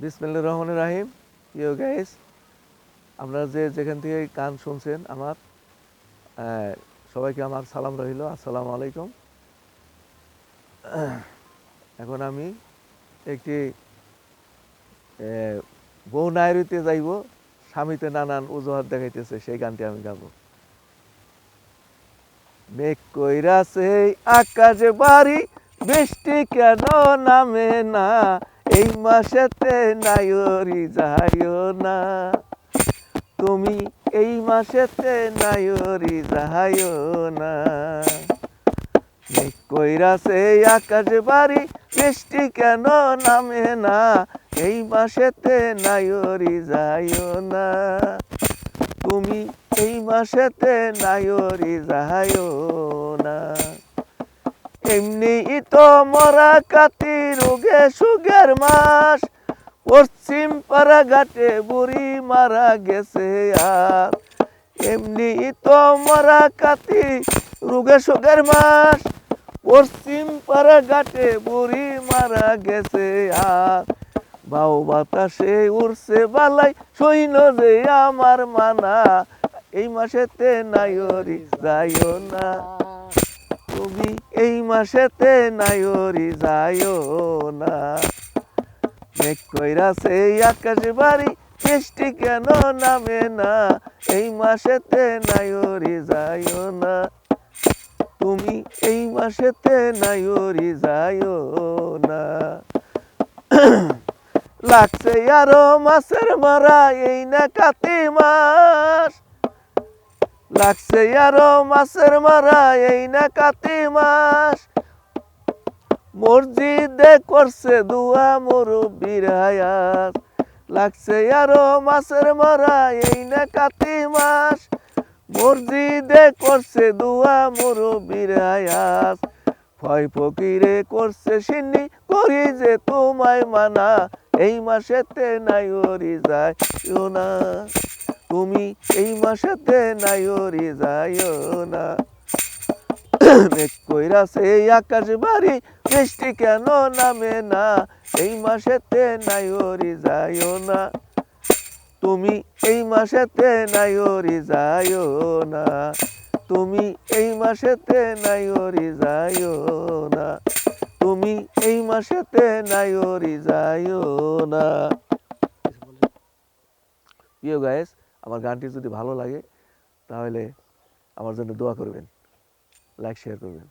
Bismillah Rahman Rahim. You guys আপনারা যে যেখান থেকে গান শুনছেন আমার সবাইকে আমার সালাম রহিল আসসালামু আলাইকুম। এখন আমি একটি বউ নায়রিতে যাইব, স্বামীতে নানান অজুহাত দেখাইতেছে, সেই গানটি আমি গাবো। মেঘ কইরা সেই আকাশে বাড়ি, বৃষ্টি কেন নামে না? এই মাসেতে নায়রি যাইও না। তুমি এই মাসেতে নায়রি যাইও না। কইরাছে আকাশে বাড়ি, বৃষ্টি কেন নামে না? এই মাসেতে নায়রি যাইও না। তুমি এই মাসেতে নায়রি যাইও না। এমনি তো মরা কাতি রোগে সুগের মাস। পশ্চিম পাড়া ঘাটে বুড়ি মারা গেছে আর। এমনি তো মারা কাতি রোগে সুগের মাস। পশ্চিম পাড়া ঘাটে বুড়ি মারা গেছে আর। বাউ বাতাসে উড়ছে বালাই সৈন্য যে আমার মানা। এই মাসেতে নাইরি যাইও না। তুমি এই মাসেতে নাইরি যাইও না। মেঘ কইরাছে আকাশ বাড়ি, বৃষ্টি কেন নামে না? এই মাসেতে নাইরি যাইও না। তুমি এই মাসেতে নাইরি যাইও না। লাগছে আরও মাছের মারা, এই না কাতি মাস। লাগছে আরও মাছের মারা, এই না কাতি মাস। মসজিদে করছে দুয়া মুরব্বীর হায়াত। লাগছে আরও মাছের মারা, এই না কাতি মাস। মসজিদে করছে দুয়া মুরব্বীর হায়াত। ভয় ফকিরে করছে সিন্নি, করি যে তোমায় মানা। এই মাসেতে নাইরি যাইও না। তুমি এই মাসেতে নাইরি যাইও না। মেঘ কইরাছে আকাশ বাড়ি বৃষ্টি কেন নামে না? এই মাসেতে নাইরি যাইও না। তুমি এই মাসেতে নাইরি যাইও না। তুমি এই মাসেতে নাইরি যাইও না। তুমি এই মাসেতে নাইরি যাইও না। প্রিয় গায়েস আমার গানটি যদি ভালো লাগে তাহলে আমার জন্য দোয়া করবেন লাইক শেয়ার করবেন।